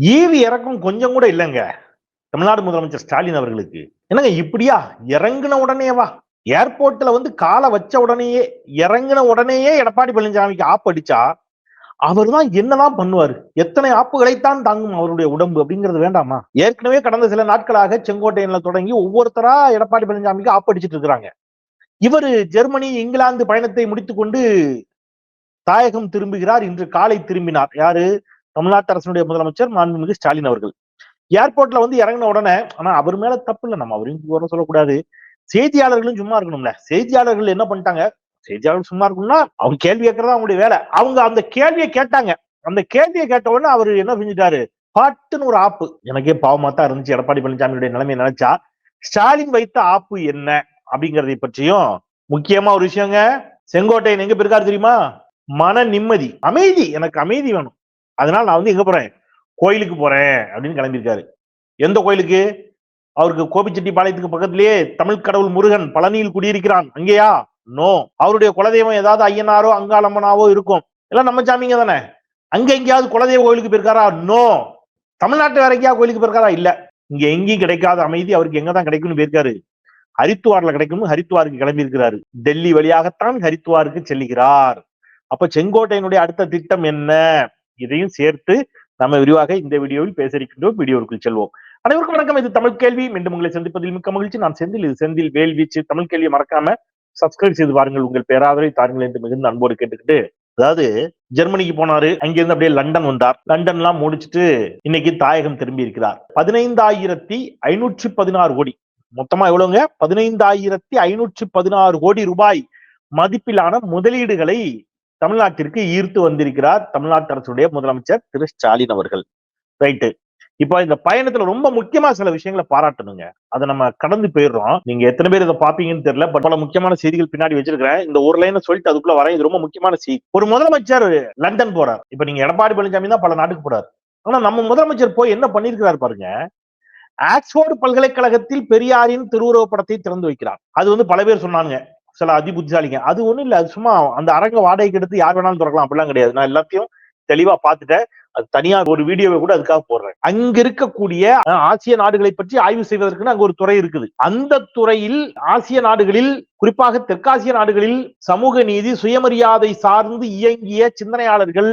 EV இறக்கம் கொஞ்சம் கூட இல்லைங்க. தமிழ்நாடு முதலமைச்சர் ஸ்டாலின் அவர்களுக்கு. என்னங்க இப்படியா? இறங்குன உடனேவா ஏர்போர்ட்ல வந்து காலை வச்ச உடனேயே இறங்குன உடனேயே எடப்பாடி பழனிசாமிக்கு ஆப் அடிச்சா அவர் தான் என்னதான் பண்ணுவாரு? எத்தனை ஆப்புகளைத்தான் தாங்கும் அவருடைய உடம்பு அப்படிங்கிறது வேண்டாமா? ஏற்கனவே கடந்த சில நாட்களாக செங்கோட்டையில தொடங்கி ஒவ்வொருத்தரா எடப்பாடி பழனிசாமிக்கு ஆப் அடிச்சிட்டு இருக்கிறாங்க. இவர் ஜெர்மனி இங்கிலாந்து பயணத்தை முடித்துக்கொண்டு தாயகம் திரும்புகிறார். இன்று காலை திரும்பினார். யாரு? தமிழ்நாட்டு அரசனுடைய முதலமைச்சர் மாண்புமிகு ஸ்டாலின் அவர்கள். ஏர்போர்ட்ல வந்து இறங்கின உடனே ஆனா அவர் மேல தப்பு இல்லை. நம்ம அவரையும் குறை சொல்லக்கூடாது. செய்தியாளர்களும் சும்மா இருக்கணும்ல. செய்தியாளர்கள் என்ன பண்ணிட்டாங்க? செய்தியாளர்கள் சும்மா இருக்கணும்னா அவங்க கேள்வி கேட்கறதா அவங்களுடைய வேலை. அவங்க அந்த கேள்வியை கேட்டாங்க. அந்த கேள்வியை கேட்ட உடனே அவர் என்ன செஞ்சுட்டாரு? பாட்டுன்னு ஒரு ஆப்பு. எனக்கே பாவமா தான் இருந்துச்சு. எடப்பாடி பழனிசாமியுடைய நிலைமையை நினைச்சா. ஸ்டாலின் வைத்த ஆப்பு என்ன அப்படிங்கறதை பற்றியும் முக்கியமா ஒரு விஷயங்க. செங்கோட்டையன் எங்க பிறகாரு தெரியுமா? மன நிம்மதி. அமைதி. எனக்கு அமைதி வேணும். அதனால நான் வந்து எங்க போறேன்? கோயிலுக்கு போறேன் அப்படின்னு கிளம்பியிருக்காரு. எந்த கோயிலுக்கு? அவருக்கு கோபிச்செட்டிப்பாளையத்துக்கு பக்கத்திலேயே தமிழ் கடவுள் முருகன் பழனியில் குடியிருக்கிறான். அங்கேயா? நோ. அவருடைய குலதெய்வம் ஏதாவது ஐயனாரோ அங்காளம்மனாவோ இருக்கும். எல்லாம் நம்ம சாமிங்க தானே? அங்க எங்கேயாவது குலதெய்வ கோயிலுக்கு போயிருக்காரா? நோ. தமிழ்நாட்டு வேற எங்கேயாவது கோயிலுக்கு போயிருக்காரா? இல்ல. இங்க எங்கேயும் கிடைக்காத அமைதி அவருக்கு எங்கதான் கிடைக்கும்னு போயிருக்காரு. ஹரித்துவார்ல கிடைக்கும் ஹரித்துவாருக்கு கிளம்பி இருக்கிறாரு டெல்லி வழியாகத்தான் ஹரித்துவாருக்கு செல்லுகிறார். அப்ப செங்கோட்டையினுடைய அடுத்த திட்டம் என்ன? இதையும் சேர்த்து நம்ம விரிவாக இந்த வீடியோவில் பேச இருக்கின்றோம் வீடியோவுக்குள் செல்வோம். அனைவருக்கும் வணக்கம். இது தமிழ் கேள்வி. மீண்டும் உங்களை சந்திப்பதில் மிக்க மகிழ்ச்சி. நான் செந்தில். இது செந்தில் வேல்வீச்சு. தமிழ் கேள்வியை மறக்காம சப்ஸ்கிரைப் செய்து பாருங்கள். உங்கள் பேராதரவை தாருங்கள் என்று மிகுந்த அன்போடு கேட்டுக்கிட்டு. அதாவது ஜெர்மனிக்கு போனாரு. அங்கிருந்து அப்படியே லண்டன் வந்தார். லண்டன் எல்லாம் முடிச்சுட்டு இன்னைக்கு தாயகம் திரும்பி இருக்கிறார் பதினைந்தாயிரத்தி ஐநூற்றி பதினாறு கோடி. மொத்தமா எவ்வளவுங்க? பதினைந்தாயிரத்தி ஐநூற்றி பதினாறு கோடி ரூபாய் மதிப்பிலான முதலீடுகளை தமிழ்நாட்டிற்கு ஈர்த்து வந்திருக்கிறார் தமிழ்நாட்டு அரசுடைய முதலமைச்சர் திரு ஸ்டாலின் அவர்கள். ரைட்டு இப்போ இந்த பயணத்துல ரொம்ப முக்கியமா சில விஷயங்களை பாராட்டணுங்க. அதை நம்ம கடந்து போயிடுறோம். நீங்க எத்தனை பேர் இதை பாப்பீங்கன்னு தெரியல. பட் பல முக்கியமான செய்திகள் பின்னாடி வச்சிருக்கிறேன். இந்த ஒரு லைனை சொல்லிட்டு அதுக்குள்ள வரேன். இது ரொம்ப முக்கியமான செய்தி. ஒரு முதலமைச்சர் லண்டன் போறார். இப்ப நீங்க எடப்பாடி பழனிசாமி தான் பல நாட்டுக்கு போறாரு. ஆனா நம்ம முதலமைச்சர் போய் என்ன பண்ணிருக்கிறார் பாருங்க. ஆக்ஸ்போர்டு பல்கலைக்கழகத்தில் பெரியாரின் திருவுருவ படத்தை திறந்து வைக்கிறார். அது வந்து பல பேர் சொன்னாங்க சில அதிபுத்திசாலிங்க. அது ஒண்ணும் இல்ல அது சும்மா அந்த அரங்க வாடகைக்கு எடுத்து யார் வேணாலும் திறக்கலாம். அப்படிலாம் கிடையாது. நான் எல்லாத்தையும் தெளிவா பாத்துட்டேன் அது தனியா ஒரு வீடியோவை கூட அதுக்காக போடுறேன். அங்க இருக்கக்கூடிய ஆசிய நாடுகளை பற்றி ஆய்வு செய்வதற்குன்னு அங்க ஒரு துறை இருக்குது. அந்த துறையில் ஆசிய நாடுகளில் குறிப்பாக தெற்காசிய நாடுகளில் சமூக நீதி சுயமரியாதை சார்ந்து இயங்கிய சிந்தனையாளர்கள்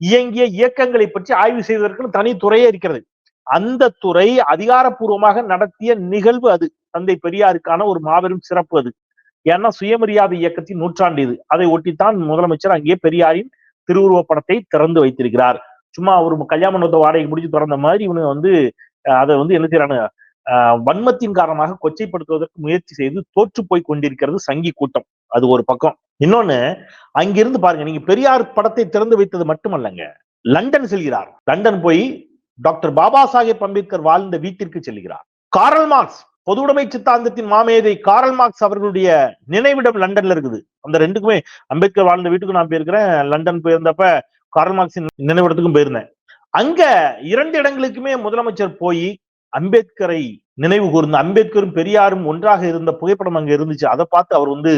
இயங்கிய இயக்கங்களை பற்றி ஆய்வு செய்வதற்குன்னு தனி துறையே இருக்கிறது. அந்த துறை அதிகாரப்பூர்வமாக நடத்திய நிகழ்வு அது. தந்தை பெரியாருக்கான ஒரு மாபெரும் சிறப்பு அது. ஏன்னா சுயமரியாதை இயக்கத்தின் நூற்றாண்டு இது. அதை ஒட்டித்தான் முதலமைச்சர் அங்கே பெரியாரின் திருவுருவ படத்தை திறந்து வைத்திருக்கிறார். சும்மா ஒரு கல்யாண மண்டபத்தை வாடகை முடிச்சு திறந்த மாதிரி இவனு வந்து அதை வந்து என்ன செய்யறானு வன்மத்தின் காரணமாக கொச்சைப்படுத்துவதற்கு முயற்சி செய்து தோற்று போய் கொண்டிருக்கிறது சங்கி கூட்டம். அது ஒரு பக்கம். இன்னொன்னு அங்கிருந்து பாருங்க நீங்க பெரியார் படத்தை திறந்து வைத்தது மட்டுமல்லங்க. லண்டன் செல்கிறார். லண்டன் போய் டாக்டர் பாபா சாஹேப் அம்பேத்கர் வாழ்ந்த வீட்டிற்கு செல்கிறார். Karl Marx. பொதுவுடைமை சித்தாந்தத்தின் மாமேதை காரல் மார்க்ஸ் அவர்களுடைய நினைவிடம் லண்டன்ல இருக்குது. அந்த ரெண்டுக்குமே அம்பேத்கர் வாழ்ந்த வீட்டுக்கு நான் போயிருக்கிறேன். லண்டன் போயிருந்தப்ப காரல் மார்க்ஸின் நினைவிடத்துக்கும் போயிருந்தேன். அங்க இரண்டு இடங்களுக்குமே முதலமைச்சர் போய் அம்பேத்கரை நினைவு கூர்ந்த அம்பேத்கரும் பெரியாரும் ஒன்றாக இருந்த புகைப்படம் அங்க இருந்துச்சு. அதை பார்த்து அவர் வந்து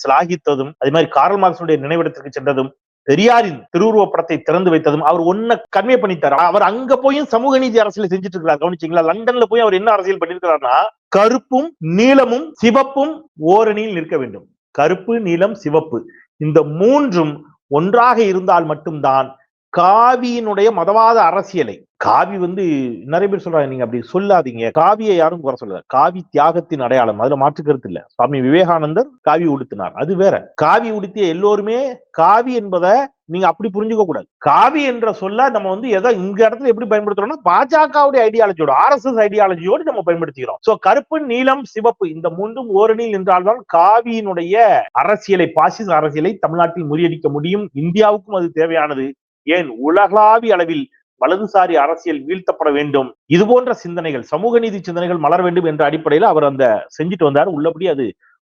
சிலாகித்ததும் அதே மாதிரி காரல் மார்க்ஸுடைய நினைவிடத்திற்கு சென்றதும் பெரியாரின் திருவுருவ படத்தை திறந்து வைத்ததும் அவர் ஒன்ன கன்வே பண்ணித்தார் அவர் அங்க போயும் சமூக நீதி அரசியல் செஞ்சுட்டு இருக்கிறார். கவனிச்சிங்களா? லண்டன்ல போய் அவர் என்ன அரசியல் பண்ணிருக்கிறார்னா கருப்பும் நீலமும் சிவப்பும் ஓரணியில் நிற்க வேண்டும். கருப்பு நீலம் சிவப்பு. இந்த மூன்றும் ஒன்றாக இருந்தால் மட்டும்தான் காவியினுடைய மதவாத அரசியலை. காவி வந்து நிறைய பேர் சொல்றாங்க நீங்க அப்படி சொல்லாதீங்க. காவியை யாரும் குறை சொல்லல. காவி தியாகத்தின் அடையாளம். அதுல மாற்று கருத்து இல்ல. சுவாமி விவேகானந்தர் காவி உடுத்தினார். அது வேற. காவி உடுத்திய எல்லோருமே காவி என்பதை நீங்க அப்படி புரிஞ்சுக்க கூடாது. காவி என்ற சொல்ல நம்ம வந்து எதை இங்க இடத்துல எப்படி பயன்படுத்துறோம்னா பாஜகவுடைய ஐடியாலஜியோட ஆர் எஸ் எஸ் ஐடியாலஜியோடு நம்ம பயன்படுத்திக்கிறோம். சோ கருப்பு நீலம் சிவப்பு இந்த மூன்றும் ஓரணியில் நின்றால்தான் காவியினுடைய அரசியலை பாசிச அரசியலை தமிழ்நாட்டில் முறியடிக்க முடியும். இந்தியாவுக்கும் அது தேவையானது. ஏன் உலகளாவிய அளவில் வலதுசாரி அரசியல் வீழ்த்தப்பட வேண்டும்? இது போன்ற சிந்தனைகள் சமூக நீதி சிந்தனைகள் மலர வேண்டும் என்ற அடிப்படையில் அவர் அந்த செஞ்சுட்டு வந்தார். உள்ளபடி அது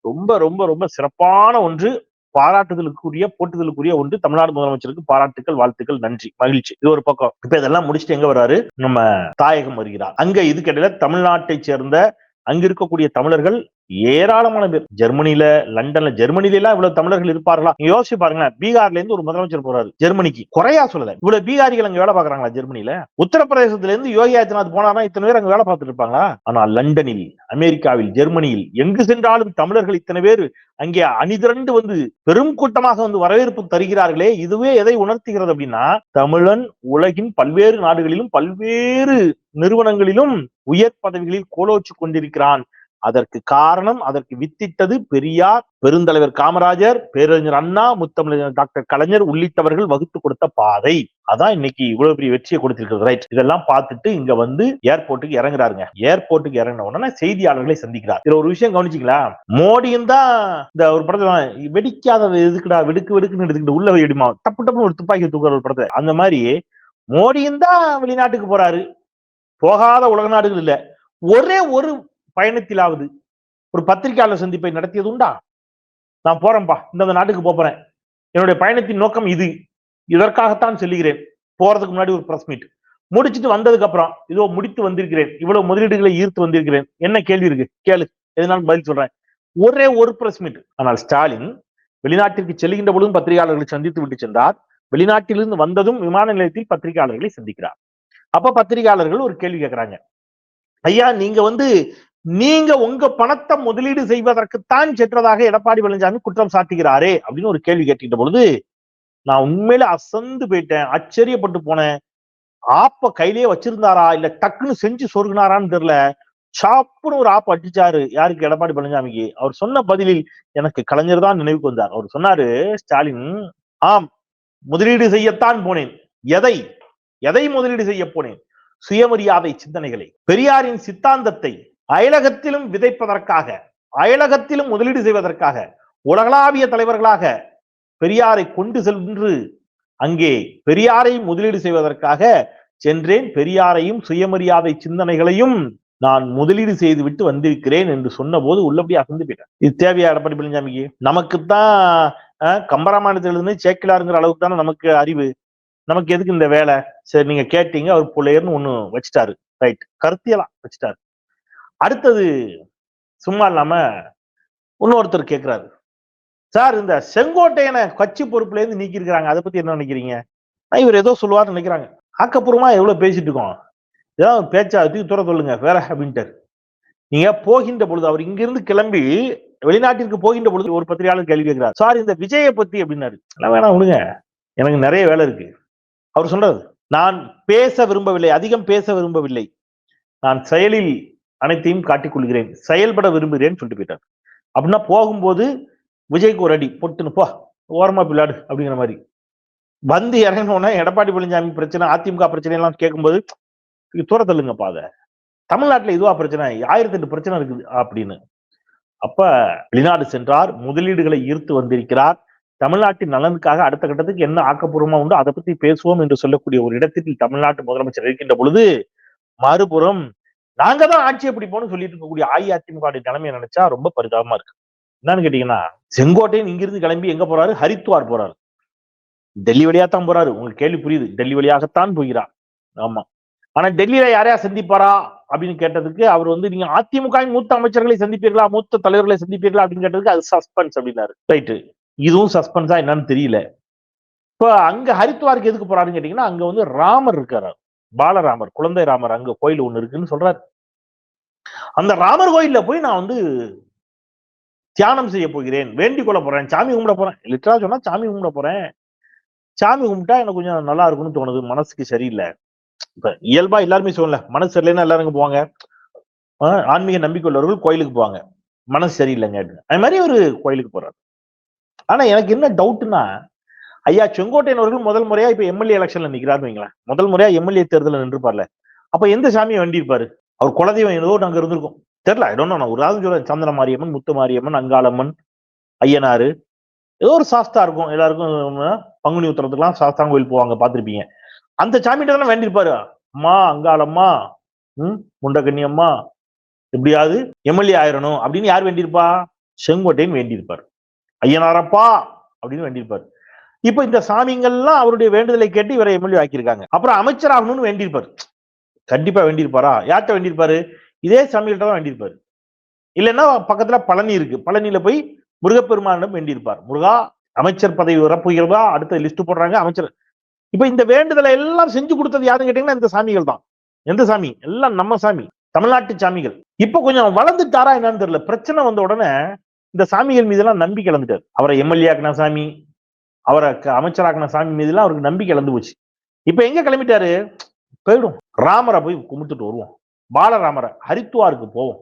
ரொம்ப ரொம்ப ரொம்ப சிறப்பான ஒன்று. பாராட்டுதலுக்குரிய போட்டுதலுக்குரிய ஒன்று. தமிழ்நாடு முதலமைச்சருக்கு பாராட்டுகள் வாழ்த்துக்கள் நன்றி மகிழ்ச்சி. இது ஒரு பக்கம். இப்ப இதெல்லாம் முடிச்சுட்டு எங்க வர்றாரு? நம்ம தாயகம் வருகிறார். அங்க இதுக்கிடையில தமிழ்நாட்டை சேர்ந்த அங்க இருக்கக்கூடிய தமிழர்கள் ஏராளமான பேர். ஜெர்மனில லண்டன்ல ஜெர்மனில எல்லாம் இவ்வளவு தமிழர்கள் இருப்பார்களா? யோசிச்சு பாருங்க பீகார்ல இருந்து ஒரு முதலமைச்சர் போறாரு ஜெர்மனிக்கு. குறையா சொல்லல. இவ்வளவு பீகாரிகள் அங்க வேலை பாக்குறாங்களா ஜெர்மனில உத்தரப்பிரதேசத்துல இருந்து யோகி ஆதித்யநாத் போனாரா? இத்தனை பேர் அங்க வேலை பார்த்துட்டு இருப்பாங்களா? ஆனா லண்டனில் அமெரிக்காவில் ஜெர்மனியில் எங்கு சென்றாலும் தமிழர்கள் இத்தனை பேர் அங்கே அணிதிரண்டு வந்து பெரும் கூட்டமாக வந்து வரவேற்பு தருகிறார்களே. இதுவே எதை உணர்த்துகிறது அப்படின்னா தமிழன் உலகின் பல்வேறு நாடுகளிலும் பல்வேறு நிறுவனங்களிலும் உயர் பதவிகளில் கோலோச்சு கொண்டிருக்கிறான். அதற்கு காரணம் அதற்கு வித்திட்டது பெரியார் பெருந்தலைவர் காமராஜர் பேரறிஞர் அண்ணா முத்தமிழர் டாக்டர் கலைஞர் உள்ளிட்டவர்கள் வகுத்து கொடுத்த பாதை. அதான் இன்னைக்கு இவ்வளவு பெரிய வெற்றியை கொடுத்திருக்கிறது. ரைட் இதெல்லாம் பார்த்துட்டு இங்க வந்து ஏர்போர்ட்டுக்கு இறங்குறாருங்க. ஏர்போர்ட்டுக்கு இறங்கின உடனே செய்தியாளர்களை சந்திக்கிறார். இதுல ஒரு விஷயம் கவனிச்சிங்களா? மோடியும் தான் இந்த ஒரு படத்துல வெடிக்காத எதுக்குடா வெடுக்கு வெடுக்குன்னு எடுத்துக்கிட்டு உள்ள வெடிமா டப்பு டப்புன்னு ஒரு துப்பாக்கி தூக்குற ஒரு படத்தை அந்த மாதிரி மோடியும் தான் வெளிநாட்டுக்கு போறாரு. போகாத உலக நாடுகள் இல்ல. ஒரே ஒரு பயணத்திலாவது ஒரு பத்திரிகையாளர் சந்திப்பை நடத்தியது உண்டா நான் போறேன்பா. இந்த நாட்டுக்கு போறேன் என்னுடைய பயணத்தின் நோக்கம் இது. இதற்காகத்தான் செல்லுகிறேன். போறதுக்கு முன்னாடி ஒரு பிரஸ் மீட் முடிச்சுட்டு வந்ததுக்கு அப்புறம் இதோ முடித்து வந்திருக்கிறேன். இவ்வளவு முதலீடுகளை ஈர்த்து வந்திருக்கிறேன். என்ன கேள்வி இருக்கு? கேளு. எதுனாலும் பதில் சொல்றேன். ஒரே ஒரு பிரஸ் மீட் ஆனால் ஸ்டாலின் வெளிநாட்டிற்கு செல்கின்ற பொழுதும் பத்திரிகையாளர்களை சந்தித்து விட்டு சென்றார். வெளிநாட்டிலிருந்து வந்ததும் விமான நிலையத்தில் பத்திரிகையாளர்களை சந்திக்கிறார். அப்ப பத்திரிகையாளர்கள் ஒரு கேள்வி கேட்கிறாங்க. ஐயா நீங்க வந்து நீங்க உங்க பணத்தை முதலீடு செய்வதற்குத்தான் சென்றதாக எடப்பாடி பழனிசாமி குற்றம் சாட்டுகிறாரே அப்படின்னு ஒரு கேள்வி கேட்டுக்கிட்ட பொழுது நான் உண்மையில அசந்து போயிட்டேன் ஆச்சரியப்பட்டு போனேன். ஆப்ப கையிலேயே வச்சிருந்தாரா? இல்ல டக்குன்னு செஞ்சு சொருகினாரான்னு தெரியல. சாப்புன்னு ஒரு ஆப் அடிச்சாரு. யாருக்கு? எடப்பாடி பழனிசாமிக்கு. அவர் சொன்ன பதிலில் எனக்கு கலைஞர் தான் நினைவுக்கு வந்தார். அவர் சொன்னாரு ஸ்டாலின் ஆம் முதலீடு செய்யத்தான் போனேன். எதை? எதை முதலீடு செய்ய போனேன்? சுயமரியாதை சிந்தனைகளை. பெரியாரின் சித்தாந்தத்தை அயலகத்திலும் விதைப்பதற்காக அயலகத்திலும் முதலீடு செய்வதற்காக உலகளாவிய தலைவர்களாக பெரியாரை கொண்டு சென்று அங்கே பெரியாரை முதலீடு செய்வதற்காக சென்றேன். பெரியாரையும் சுயமரியாதை சிந்தனைகளையும் நான் முதலீடு செய்து விட்டு வந்திருக்கிறேன் என்று சொன்ன போது உள்ளபடி அசந்து போயிட்டேன் இது தேவையா எடப்பாடி பழனிசாமிக்கு? நமக்குத்தான் கம்பராமாயணத்திலிருந்து சேக்கிலாருங்கிற அளவுக்கு தானே நமக்கு அறிவு. நமக்கு எதுக்கு இந்த வேலை? சரி நீங்க கேட்டீங்க அவர் பிள்ளையர்னு ஒண்ணு வச்சுட்டாரு. ரைட். கருத்தியலாம் வச்சுட்டாரு. அடுத்தது சும்மா இல்லாம இன்னொருத்தர் கேட்கிறாரு சார் இந்த செங்கோட்டையனை கட்சி பொறுப்புல இருந்து நீக்கி இருக்கிறாங்க அதை பத்தி என்ன நினைக்கிறீங்க? இவர் ஏதோ சொல்லுவார்னு நினைக்கிறாங்க. ஆக்கப்பூர்வமா எவ்வளவு பேசிட்டு இருக்கோம். ஏதாவது பேச்சா தூக்கி தூர சொல்லுங்க வேற அப்படின்ட்டு நீங்க போகின்ற பொழுது அவர் இங்கிருந்து கிளம்பி வெளிநாட்டிற்கு போகின்ற பொழுது ஒரு பத்திரிகையாளர் கேள்வி கேட்கிறார் சார் இந்த விஜயை பத்தி அப்படின்னாரு. எல்லாம் வேணாம் விடுங்க. எனக்கு நிறைய வேலை இருக்கு. அவர் சொல்றது நான் பேச விரும்பவில்லை அதிகம் பேச விரும்பவில்லை. நான் செயலில் அனைத்தையும் காட்டிக் கொள்கிறேன் செயல்பட விரும்புகிறேன்னு சொல்லிட்டு போயிட்டார். அப்படின்னா போகும்போது விஜய்க்கு ஒரு அடி பொட்டுன்னு போ ஓரமா பிள்ளாடு அப்படிங்கிற மாதிரி. வந்து இறங்கினோடனே எடப்பாடி பழனிசாமி பிரச்சனை அதிமுக பிரச்சனை எல்லாம் கேட்கும்போது தூர தள்ளுங்கப்பா அதை. தமிழ்நாட்டுல இதுவா பிரச்சனை ஆயிரத்தி எட்டு பிரச்சனை இருக்குது அப்படின்னு. அப்ப வெளிநாடு சென்றார் முதலீடுகளை ஈர்த்து வந்திருக்கிறார். தமிழ்நாட்டின் நலனுக்காக அடுத்த கட்டத்துக்கு என்ன ஆக்கப்பூர்வமா உண்டோ அதை பத்தி பேசுவோம் என்று சொல்லக்கூடிய ஒரு இடத்தில் தமிழ்நாட்டு முதலமைச்சர் இருக்கின்ற பொழுது மறுபுறம் நாங்க தான் ஆட்சியை பிடிப்போம்னு சொல்லிட்டு இருக்கக்கூடிய அஇஅதிமுக நிலைமையை நினைச்சா ரொம்ப பரிதாபமா இருக்கு. என்னன்னு கேட்டீங்கன்னா செங்கோட்டையன் இங்கிருந்து கிளம்பி எங்க போறாரு? ஹரித்வார் போறாரு. டெல்லி வழியா தான் போறாரு. உங்களுக்கு கேள்வி புரியுது. டெல்லி வழியாகத்தான் போகிறார். ஆமா. ஆனா டெல்லியில யாரையா சந்திப்பாரா அப்படின்னு கேட்டதுக்கு அவர் வந்து நீங்க அதிமுக மூத்த அமைச்சர்களை சந்திப்பீர்களா? மூத்த தலைவர்களை சந்திப்பீர்களா? அப்படின்னு கேட்டதுக்கு அது சஸ்பென்ஸ் அப்படின்னாரு. ரைட்டு இதுவும் சஸ்பென்ஸா என்னன்னு தெரியல. இப்ப அங்க ஹரித்வாருக்கு எதுக்கு போறாருன்னு கேட்டீங்கன்னா அங்க வந்து ராமர் இருக்காரு பாலராமர் குழந்தை ராமர் அங்க கோயில் ஒண்ணு இருக்குன்னு சொல்றாரு. அந்த ராமர் கோயில்ல போய் நான் வந்து தியானம் செய்ய போகிறேன் வேண்டிக் கொள்ள போறேன் சாமி கும்பிட போறேன். லிட்டரா சொன்னா சாமி கும்பிட போறேன். சாமி கும்பிட்டா எனக்கு கொஞ்சம் நல்லா இருக்கும்னு தோணுது மனசுக்கு சரியில்லை. இப்ப இயல்பா எல்லாருமே சொல்லல மனசு சரியில்லைன்னா எல்லாரும் போவாங்க? ஆன்மீக நம்பிக்கை உள்ளவர்கள் கோயிலுக்கு போவாங்க. மனசு சரியில்லைங்க அது மாதிரி ஒரு கோயிலுக்கு போறாரு. ஆனா எனக்கு என்ன டவுட்னா ஐயா செங்கோட்டையன் அவர்கள் முதல் முறையா இப்ப எம்எல்ஏ எலெக்ஷன்ல நிக்கிறாருன்னு வைங்களேன். முதல் முறையா எம்எல்ஏ தேர்தலில் நின்றுப்பார்ல அப்ப எந்த சாமியை வண்டியிருப்பாரு? அவர் குலதெய்வம் ஏதோ நாங்க இருந்திருக்கோம். தெரியல ஐ டோன்ட் நான் ஒரு ஆள் சொல்றேன். சந்திர மாரியம்மன் முத்து மாரியம்மன் அங்காளம்மன் ஐயனாரு. ஏதோ ஒரு சாஸ்தா இருக்கும். எல்லாருக்கும் பங்குனி உத்தரத்துக்குலாம் சாஸ்தான் கோயில் போவாங்க பார்த்துருப்பீங்க. அந்த சாமிகிட்ட தானே வேண்டியிருப்பாரு. அம்மா அங்காளம்மா ம் முண்டகண்ணி அம்மா எப்படியாவது எம்எல்ஏ ஆயிரணும் அப்படின்னு யார் வேண்டியிருப்பா? செங்கோட்டையன் வேண்டியிருப்பார். ஐயனாரப்பா அப்படின்னு வேண்டியிருப்பார். இப்ப இந்த சாமிங்கள்லாம் அவருடைய வேண்டுதலை கேட்டு இவரை எம்எல்ஏ ஆக்கியிருக்காங்க. அப்புறம் அமைச்சர் ஆகணும்னு வேண்டியிருப்பாரு. கண்டிப்பா வேண்டியிருப்பாரா? யார்கிட்ட வேண்டியிருப்பாரு? இதே சாமிகிட்ட தான் வேண்டியிருப்பாரு. இல்லைன்னா பக்கத்துல பழனி இருக்கு. பழனியில போய் முருகப்பெருமானிடம் வேண்டியிருப்பார். முருகா அமைச்சர் பதவி வரப்போகிறதா? அடுத்த லிஸ்ட் போடுறாங்க அமைச்சர். இப்ப இந்த வேண்டுதலை எல்லாம் செஞ்சு கொடுத்தது யாருன்னு கேட்டீங்கன்னா இந்த சாமிகள் தான். எந்த சாமி? எல்லாம் நம்ம சாமி. தமிழ்நாட்டு சாமிகள். இப்ப கொஞ்சம் வளர்ந்துட்டாரா என்னன்னு தெரியல. பிரச்சனை வந்த உடனே இந்த சாமிகள் மீதெல்லாம் நம்பி கலந்துட்டார் அவரை எம்எல்ஏ ஆக்கின சாமி அவரை அமைச்சராக்கின சாமி மீதுலாம் அவருக்கு நம்பிக்கை இழந்து போச்சு. இப்ப எங்க கிளம்பிட்டாரு? போயிடும். ராமரை போய் கும்பிட்டுட்டு வருவோம். பாலராமரை ஹரித்துவாருக்கு போவோம்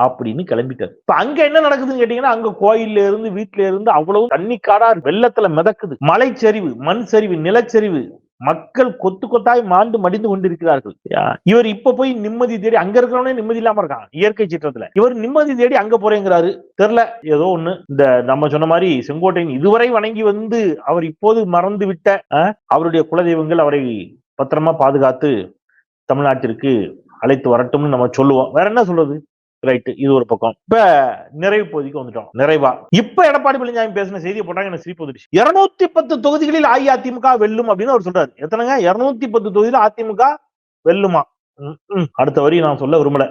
அப்படின்னு கிளம்பிட்டாரு. இப்ப அங்க என்ன நடக்குதுன்னு கேட்டீங்கன்னா அங்க கோயில்ல இருந்து வீட்டுல இருந்து அவ்வளவு தண்ணி காடா வெள்ளத்துல மிதக்குது. மலைச்சரிவு மண் சரிவு நிலச்சரிவு மக்கள் கொத்து கொத்தாய் மாண்டு மடிந்து கொண்டிருக்கிறார்கள். இவர் இப்ப போய் நிம்மதி தேடி அங்க இருக்கிறவனே நிம்மதி இல்லாம இருக்கான். இயற்கை சீற்றத்துல. இவர் நிம்மதி தேடி அங்க போறேங்கிறாரு. தெரியல ஏதோ ஒண்ணு. இந்த நம்ம சொன்ன மாதிரி செங்கோட்டையன் இதுவரை வணங்கி வந்து அவர் இப்போது மறந்து விட்ட அவருடைய குலதெய்வங்கள் அவரை பத்திரமா பாதுகாத்து தமிழ்நாட்டிற்கு அழைத்து வரட்டும்னு நம்ம சொல்லுவோம். வேற என்ன சொல்றது? ரைட்டு இது ஒரு பக்கம். இப்ப நிறைவு பகுதிக்கு வந்துட்டோம். நிறைவா. இப்ப எடப்பாடி பழனிசாமி பேசின செய்தியை போட்டாங்க எனக்கு சிரிப்பு வந்துடுச்சு. இருநூத்தி பத்து தொகுதிகளில் அஇஅதிமுக வெல்லும் அப்படின்னு அவர் சொல்றாரு. எத்தனைங்க? இருநூத்தி பத்து தொகுதியில் அதிமுக வெல்லுமா. அடுத்த வரி நான் சொல்ல விரும்பல.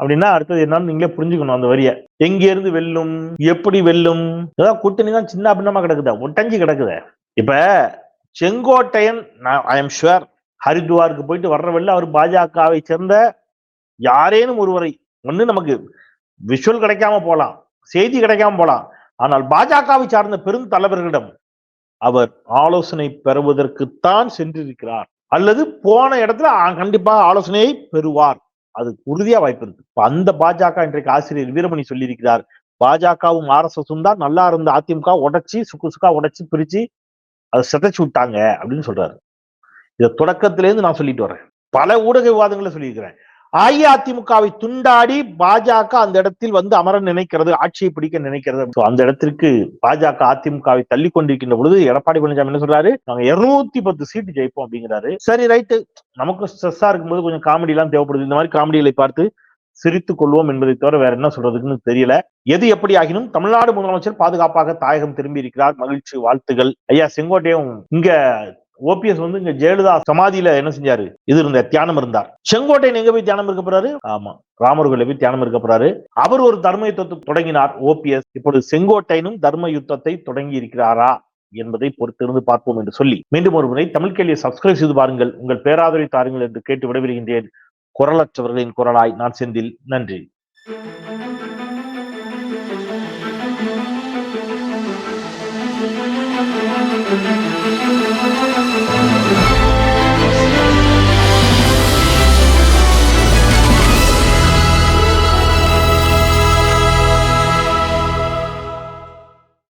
அப்படின்னா அடுத்தது என்னன்னு நீங்களே புரிஞ்சுக்கணும் அந்த வரிய. எங்க இருந்து வெல்லும்? எப்படி வெல்லும்? ஏதாவது கூட்டணி தான் சின்ன பின்னமா கிடக்குதா? ஒட்டஞ்சி கிடக்குதே? இப்ப செங்கோட்டையன் ஐ எம் ஷுவர் ஹரித்வாருக்கு போயிட்டு வர்ற வெளில அவர் பாஜகவை சேர்ந்த யாரேனும் ஒருவரை ஒண்ணு நமக்கு விஷுவல் கிடைக்காம போலாம் செய்தி கிடைக்காம போகலாம் ஆனால் பாஜகவை சார்ந்த பெரும் தலைவர்களிடம் அவர் ஆலோசனை பெறுவதற்குத்தான் சென்றிருக்கிறார். அல்லது போன இடத்துல கண்டிப்பாக கண்டிப்பா ஆலோசனையை பெறுவார். அது உறுதியா வாய்ப்பு இருக்கு. இப்ப அந்த பாஜக இன்றைக்கு ஆசிரியர் வீரமணி சொல்லியிருக்கிறார். பாஜகவும் ஆர்எஸ்எஸும் தான் நல்லா இருந்த அதிமுக உடைச்சி சுக்கு சுக்கா உடைச்சு பிரிச்சு அதை சிதைச்சு விட்டாங்க அப்படின்னு சொல்றாரு. இதை தொடக்கத்திலேருந்து நான் சொல்லிட்டு வரேன். பல ஊடக விவாதங்களை சொல்லியிருக்கிறேன். அஇஅதிமுகவை துண்டாடி பாஜக அந்த இடத்தில் வந்து அமர நினைக்கிறது ஆட்சியை பிடிக்க நினைக்கிறது. அந்த இடத்திற்கு பாஜக அதிமுகவை தள்ளி கொண்டிருக்கின்ற பொழுது எடப்பாடி பழனிசாமி என்ன சொல்றாரு? நாங்க இருநூத்தி பத்து சீட்டு ஜெயிப்போம் அப்படிங்கிறாரு. சரி ரைட்டு நமக்கு ஸ்ட்ரெஸ்ஸா இருக்கும்போது கொஞ்சம் காமெடி எல்லாம் தேவைப்படுது. இந்த மாதிரி காமெடிகளை பார்த்து சிரித்துக் கொள்வோம் என்பதை தவிர வேற என்ன சொல்றதுக்குன்னு தெரியல. எது எப்படி ஆகினும் தமிழ்நாடு முதலமைச்சர் பாதுகாப்பாக தாயகம் திரும்பி இருக்கிறார். மகிழ்ச்சி வாழ்த்துகள். ஐயா செங்கோட்டையும் இங்க ஓபிஎஸ் வந்து இங்க ஜெயலலிதா சமாதியில என்ன செஞ்சாரு? இது இருந்த தியானம் இருந்தார். செங்கோட்டையன் எங்க போய் தியானம் இருக்க போறாரு? ஆமா ராமர் கோயில போய் தியானம் இருக்க போறாரு. அவர் ஒரு தர்ம யுத்தத்தை தொடங்கினார் ஓபிஎஸ். இப்பொழுது செங்கோட்டையனும் தர்ம யுத்தத்தை தொடங்கி இருக்கிறாரா என்பதை பொறுத்திருந்து பார்ப்போம் என்று சொல்லி. மீண்டும் ஒரு முறை தமிழ் கேள்வியை சப்ஸ்கிரைப் செய்து பாருங்கள். உங்கள் பேராதரவை தாருங்கள் என்று கேட்டு விடைபெறுகின்றேன். குரலற்றவர்களின் குரலாய் நான் செந்தில். நன்றி.